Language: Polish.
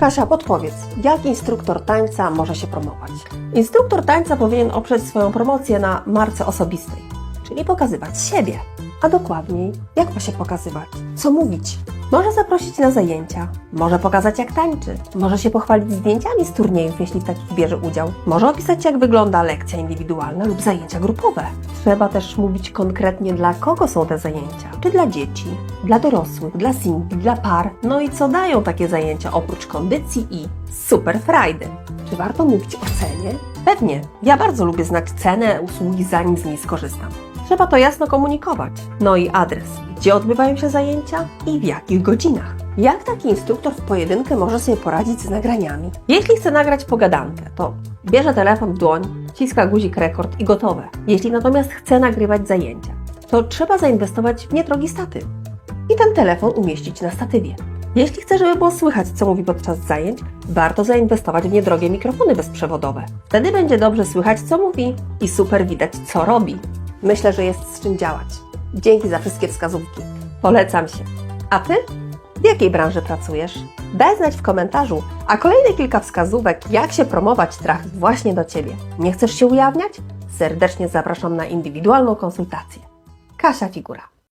Kasia, podpowiedz, jak instruktor tańca może się promować? Instruktor tańca powinien oprzeć swoją promocję na marce osobistej, czyli pokazywać siebie. A dokładniej, jak ma się pokazywać? Co mówić? Może zaprosić na zajęcia, może pokazać jak tańczy, może się pochwalić zdjęciami z turniejów, jeśli w takich bierze udział, może opisać jak wygląda lekcja indywidualna lub zajęcia grupowe. Trzeba też mówić konkretnie dla kogo są te zajęcia. Czy dla dzieci, dla dorosłych, dla singli, dla par. No i co dają takie zajęcia oprócz kondycji i super frajdy? Czy warto mówić o cenie? Pewnie. Ja bardzo lubię znać cenę usługi, zanim z niej skorzystam. Trzeba to jasno komunikować. No i adres, gdzie odbywają się zajęcia i w jakich godzinach. Jak taki instruktor w pojedynkę może sobie poradzić z nagraniami? Jeśli chce nagrać pogadankę, to bierze telefon w dłoń, ciska guzik rekord i gotowe. Jeśli natomiast chce nagrywać zajęcia, to trzeba zainwestować w niedrogi statyw i ten telefon umieścić na statywie. Jeśli chce, żeby było słychać, co mówi podczas zajęć, warto zainwestować w niedrogie mikrofony bezprzewodowe. Wtedy będzie dobrze słychać, co mówi i super widać, co robi. Myślę, że jest z czym działać. Dzięki za wszystkie wskazówki. Polecam się. A Ty? W jakiej branży pracujesz? Daj znać w komentarzu, a kolejne kilka wskazówek, jak się promować trafi właśnie do Ciebie. Nie chcesz się ujawniać? Serdecznie zapraszam na indywidualną konsultację. Kasia Figura.